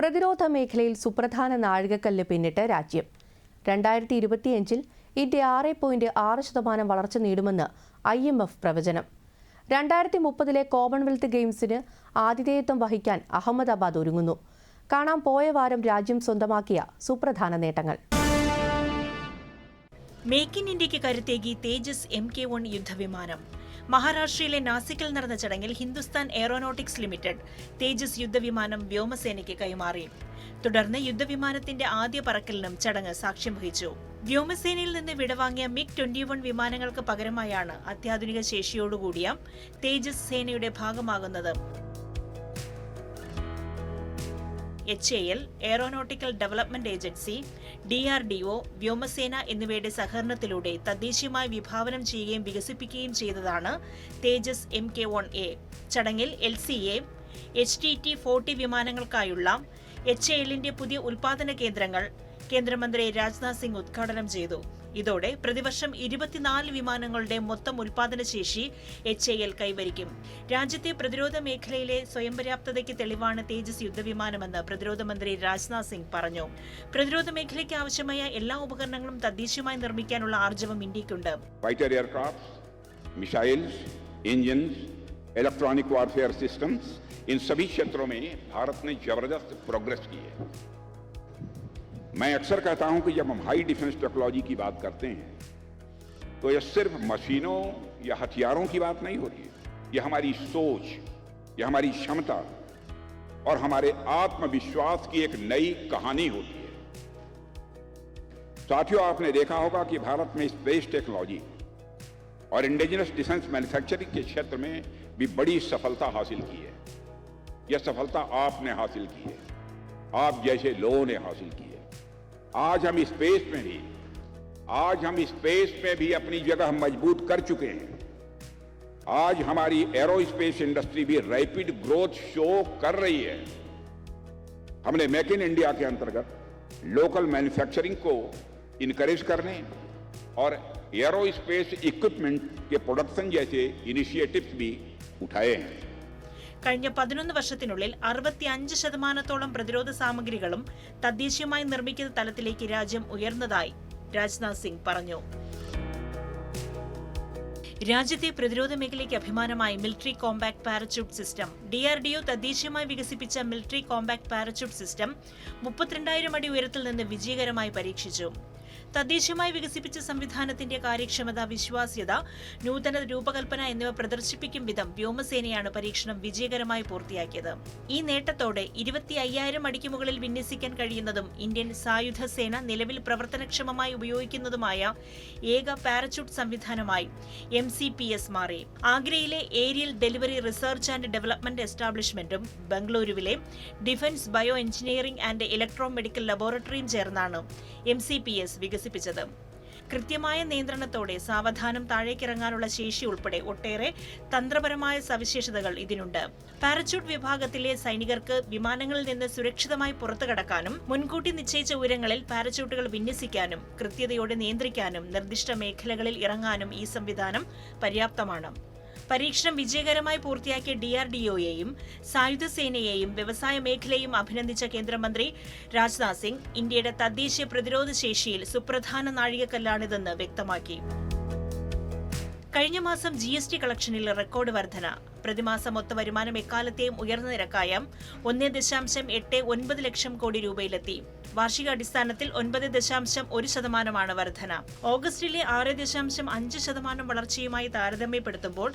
പ്രതിരോധ മേഖലയിൽ സുപ്രധാന നാഴികക്കല്ല് പിന്നിട്ട് രാജ്യം. രണ്ടായിരത്തി ഇരുപത്തിയഞ്ചിൽ ഇന്ത്യ ആറ് പോയിന്റ് ആറ് ശതമാനം വളർച്ച നേടുമെന്ന് ഐ എം എഫ് പ്രവചനം. രണ്ടായിരത്തി മുപ്പതിലെ കോമൺവെൽത്ത് ഗെയിംസിന് ആതിഥേയത്വം വഹിക്കാൻ അഹമ്മദാബാദ് ഒരുങ്ങുന്നു. കാണാൻ പോയ വാരം രാജ്യം സ്വന്തമാക്കിയ സുപ്രധാന നേട്ടങ്ങൾ. മേക്ക് ഇൻ ഇന്ത്യയ്ക്ക് കരുത്തേകി തേജസ് എം കെ വൺ യുദ്ധവിമാനം. മഹാരാഷ്ട്രയിലെ നാസിക്കിൽ നടന്ന ചടങ്ങിൽ ഹിന്ദുസ്ഥാൻ എയറോനോട്ടിക്സ് ലിമിറ്റഡ് തേജസ് യുദ്ധവിമാനം വ്യോമസേനയ്ക്ക് കൈമാറി. തുടർന്ന് യുദ്ധവിമാനത്തിന്റെ ആദ്യ പറക്കലിനും ചടങ്ങ് സാക്ഷ്യം വഹിച്ചു. വ്യോമസേനയിൽ നിന്ന് വിടവാങ്ങിയ മിഗ് ട്വന്റി വൺ വിമാനങ്ങൾക്ക് പകരമായാണ് അത്യാധുനിക ശേഷിയോടുകൂടിയ തേജസ് സേനയുടെ ഭാഗമാകുന്നത്. H A L aeronautical development agency D R D O വ്യോമസേന എന്നിവയുടെ സഹകരണത്തിലൂടെ തദ്ദേശീയമായി വിഭാവനം ചെയ്യുകയും വികസിപ്പിക്കുകയും ചെയ്തതാണ് Tejas M K one A. ചടങ്ങിൽ L C A H T T forty വിമാനങ്ങൾക്കായുള്ള H A എല്ലിന്റെ പുതിയ ഉൽപാദന കേന്ദ്രങ്ങൾ കേന്ദ്രമന്ത്രി രാജ്നാഥ് സിംഗ് ഉദ്ഘാടനം ചെയ്തു. ഇതോടെ പ്രതിവർഷം ഇരുപത്തിനാല് വിമാനങ്ങളുടെ മൊത്തം ഉൽപാദന ശേഷി എച്ച് എ എൽ കൈവരിക്കും രാജ്യത്തെ പ്രതിരോധ മേഖലയിലെ സ്വയം പര്യാപ്തതയ്ക്ക് തെളിവാണ് തേജസ് യുദ്ധവിമാനമെന്ന് പ്രതിരോധ മന്ത്രി രാജ്നാഥ് സിംഗ് പറഞ്ഞു പ്രതിരോധ മേഖലയ്ക്ക് ആവശ്യമായ എല്ലാ ഉപകരണങ്ങളും തദ്ദേശീയമായി നിർമ്മിക്കാനുള്ള ആർജവം ഇന്ത്യക്കുണ്ട് fighter aircraft missiles engines electronic warfare systems इन सभी क्षेत्रों में भारत ने जबरदस्त प्रोग्रेस की है मैं अक्सर कहता हूँ कि जब हम हाई डिफेंस टेक्नोलॉजी की बात करते हैं तो यह सिर्फ़ मशीनों या हथियारों की बात नहीं होती है। यह हमारी सोच, यह हमारी क्षमता और हमारे आत्मविश्वास की एक नई कहानी होती है। साथियों, आपने देखा होगा कि भारत में स्पेस टेक्नोलॉजी और इंडिजिनस डिफेंस मैन्युफैक्चरिंग के क्षेत्र में भी बड़ी सफलता हासिल की है। यह सफलता आपने हासिल की है। आप जैसे लोगों ने हासिल की है। आज हम स्पेस में भी, आज हम स्पेस में भी अपनी जगह मज़बूत कर चुके हैं। आज हमारी एरोस्पेस इंडस्ट्री भी रैपिड ग्रोथ शो कर रही है। हमने मेक इन इंडिया के अंतर्गत लोकल मैन्युफैक्चरिंग को इनकरेज करने और एरोस्पेस इक्विपमेंट के प्रोडक्शन जैसे इनिशिएटिव्स भी उठाए हैं। കഴിഞ്ഞ പതിനൊന്ന് വർഷത്തിനുള്ളിൽ അറുപത്തിയഞ്ച് ശതമാനത്തോളം പ്രതിരോധ സാമഗ്രികളും തദ്ദേശീയമായി നിർമ്മിക്കുന്ന തലത്തിലേക്ക് രാജ്യം ഉയർന്നതായി രാജ്നാഥ് സിംഗ് പറഞ്ഞു. രാജ്യത്തെ പ്രതിരോധ മേഖലയ്ക്ക് അഭിമാനമായി military compact parachute system DRDO തദ്ദേശീയമായി വികസിപ്പിച്ച മിലിറ്ററി കോമ്പാക്ട് പാരച്യൂട്ട് സിസ്റ്റം മുപ്പത്തിരണ്ടായിരം അടി ഉയരത്തിൽ നിന്ന് വിജയകരമായി പരീക്ഷിച്ചു. തദ്ദേശീയമായി വികസിപ്പിച്ച സംവിധാനത്തിന്റെ കാര്യക്ഷമത വിശ്വാസ്യത നൂതന രൂപകൽപ്പന എന്നിവ പ്രദർശിപ്പിക്കും വിധം വ്യോമസേനയാണ് പരീക്ഷണം വിജയകരമായി പൂർത്തിയാക്കിയത്. ഈ നേട്ടത്തോടെ ഇരുപത്തി അയ്യായിരം അടിക്ക് മുകളിൽ വിന്യസിക്കാൻ കഴിയുന്നതും ഇന്ത്യൻ സായുധ സേന നിലവിൽ പ്രവർത്തനക്ഷമമായി ഉപയോഗിക്കുന്നതുമായ ഏക പാരച്യൂട്ട് സംവിധാനമായി എം സി പി എസ് മാറി. ആഗ്രയിലെ aerial delivery research and development എസ്റ്റാബ്ലിഷ്മെന്റും ബംഗളൂരുവിലെ defence bio engineering and electro medical ലബോറട്ടറിയും ചേർന്നാണ് എം സി പി എസ് വികസിപ്പിച്ചത്. കൃത്യമായ നിയന്ത്രണത്തോടെ സാവധാനം താഴേക്കിറങ്ങാനുള്ള ശേഷി ഉൾപ്പെടെ ഒട്ടേറെ തന്ത്രപരമായ സവിശേഷതകൾ ഇതിനുണ്ട്. പാരച്യൂട്ട് വിഭാഗത്തിലെ സൈനികർക്ക് വിമാനങ്ങളിൽ നിന്ന് സുരക്ഷിതമായി പുറത്തു കടക്കാനും മുൻകൂട്ടി നിശ്ചയിച്ച ഉയരങ്ങളിൽ പാരച്യൂട്ടുകൾ വിന്യസിക്കാനും കൃത്യതയോടെ നിയന്ത്രിക്കാനും നിർദ്ദിഷ്ട മേഖലകളിൽ ഇറങ്ങാനും ഈ സംവിധാനം പര്യാപ്തമാണ്. പരീക്ഷണം വിജയകരമായി പൂർത്തിയാക്കിയ ഡി ആർ ഡി ഒയെയും സായുധ സേനയെയും വ്യവസായ മേഖലയും അഭിനന്ദിച്ച കേന്ദ്രമന്ത്രി രാജ്നാഥ് സിംഗ് ഇന്ത്യയുടെ തദ്ദേശീയ പ്രതിരോധ ശേഷിയിൽ സുപ്രധാന നാഴികക്കല്ലാണിതെന്ന് വ്യക്തമാക്കി. കഴിഞ്ഞ മാസം ജി എസ് ടി കളക്ഷനിൽ റെക്കോർഡ് വർധന. പ്രതിമാസ മൊത്ത വരുമാനം എക്കാലത്തെയും ഉയർന്ന നിരക്കായ ഒന്നേ ദശാംശം എട്ട് ഒൻപത് ലക്ഷം കോടി രൂപയിലെത്തി. വാർഷികാടിസ്ഥാനത്തിൽ ഒൻപത് ദശാംശം ഒരു ശതമാനമാണ് വർധന. ഓഗസ്റ്റിലെ ആറ് ദശാംശം അഞ്ച് ശതമാനം വളർച്ചയുമായി താരതമ്യപ്പെടുത്തുമ്പോൾ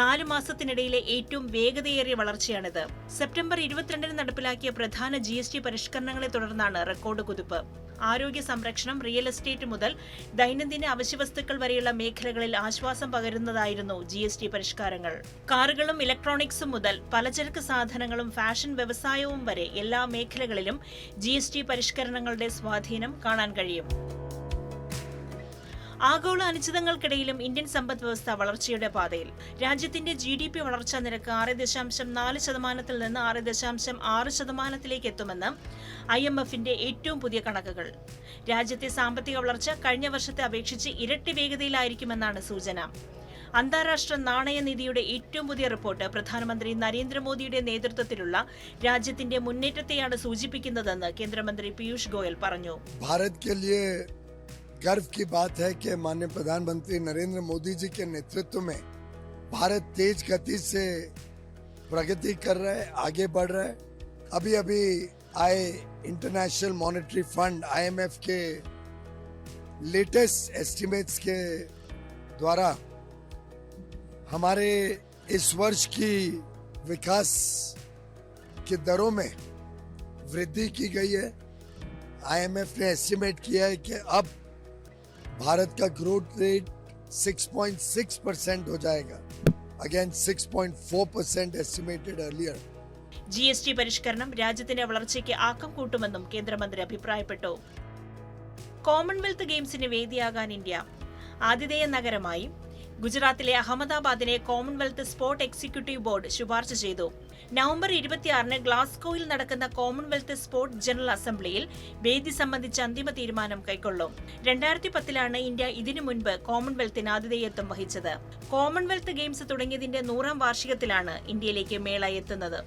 നാല് മാസത്തിനിടയിലെ ഏറ്റവും വേഗതയേറിയ വളർച്ചയാണിത്. സെപ്റ്റംബർ ഇരുപത്തിരണ്ടിന് നടപ്പിലാക്കിയ പ്രധാന ജി പരിഷ്കരണങ്ങളെ തുടർന്നാണ് റെക്കോർഡ് കുതിപ്പ്. ആരോഗ്യ സംരക്ഷണം റിയൽ എസ്റ്റേറ്റ് മുതൽ ദൈനംദിന അവശ്യവസ്തുക്കൾ വരെയുള്ള മേഖലകളിൽ ആശ്വാസം പകരുന്നതായിരുന്നു ജി എസ് ടി പരിഷ്കാരങ്ങൾ. കാറുകളും ഇലക്ട്രോണിക്സും മുതൽ പലചരക്ക് സാധനങ്ങളും ഫാഷൻ വ്യവസായവും വരെ എല്ലാ മേഖലകളിലും ജി പരിഷ്കരണങ്ങളുടെ സ്വാധീനം കാണാൻ കഴിയും. ആഗോള അനിശ്ചിതങ്ങൾക്കിടയിലും ഇന്ത്യൻ സമ്പദ് വ്യവസ്ഥ വളർച്ചയുടെ പാതയിൽ. രാജ്യത്തിന്റെ ജി ഡി പി വളർച്ചാ നിരക്ക് ആറ് ദശാംശം നാല് ശതമാനത്തിൽ നിന്ന് ആറ് ദശാംശം ആറ് ശതമാനത്തിലേക്ക് എത്തുമെന്ന് ഐ എം എഫിന്റെ ഏറ്റവും പുതിയ കണക്കുകൾ. രാജ്യത്തെ സാമ്പത്തിക വളർച്ച കഴിഞ്ഞ വർഷത്തെ അപേക്ഷിച്ച് ഇരട്ടി വേഗതയിലായിരിക്കുമെന്നാണ് സൂചന. അന്താരാഷ്ട്ര നാണയനിധിയുടെ ഏറ്റവും പുതിയ റിപ്പോർട്ട് പ്രധാനമന്ത്രി നരേന്ദ്രമോദിയുടെ നേതൃത്വത്തിലുള്ള രാജ്യത്തിന്റെ മുന്നേറ്റത്തെയാണ് സൂചിപ്പിക്കുന്നതെന്ന് കേന്ദ്രമന്ത്രി പീയൂഷ് ഗോയൽ പറഞ്ഞു. ഭാരത് गर्व की बात है कि माननीय प्रधानमंत्री नरेंद्र मोदी जी के नेतृत्व में भारत तेज गति से प्रगति कर रहा है, आगे बढ़ रहा है। अभी अभी आए इंटरनेशनल मॉनेटरी फंड आईएमएफ के लेटेस्ट एस्टिमेट्स के द्वारा हमारे इस वर्ष की विकास की दरों में वृद्धि की गई है। आईएमएफ ने एस्टिमेट किया है कि अब भारत का ग्रोथ रेट 6.6 परसेंट हो जाएगा again 6.4 percent estimated earlier GST S T പരിഷ്കരണം രാജ്യത്തിന്റെ വളർച്ചയ്ക്ക് ആക്കം കൂട്ടുമെന്നും കേന്ദ്രമന്ത്രി അഭിപ്രായപ്പെട്ടു കോമൺവെൽത്ത് ഗെയിംസിന് വേദിയാകാൻ ഇന്ത്യ ആതിഥേയ നഗരമായി ഗുജറാത്തിലെ അഹമ്മദാബാദിനെ കോമൺവെൽത്ത് സ്പോർട്ട് എക്സിക്യൂട്ടീവ് ബോർഡ് ശുപാർശ ചെയ്തു. നവംബർ ഇരുപത്തിയാറിന് ഗ്ലാസ്കോയിൽ നടക്കുന്ന കോമൺവെൽത്ത് സ്പോർട്സ് ജനറൽ അസംബ്ലിയിൽ വേദി സംബന്ധിച്ച അന്തിമ തീരുമാനം കൈക്കൊള്ളും. രണ്ടായിരത്തി പത്തിലാണ് ഇന്ത്യ ഇതിനു മുൻപ് കോമൺവെൽത്തിന് ആതിഥേയത്വം വഹിച്ചത്. കോമൺവെൽത്ത് ഗെയിംസ് തുടങ്ങിയതിന്റെ നൂറാം വാർഷികത്തിലാണ് ഇന്ത്യയിലേക്ക് മേള എത്തുന്നത്.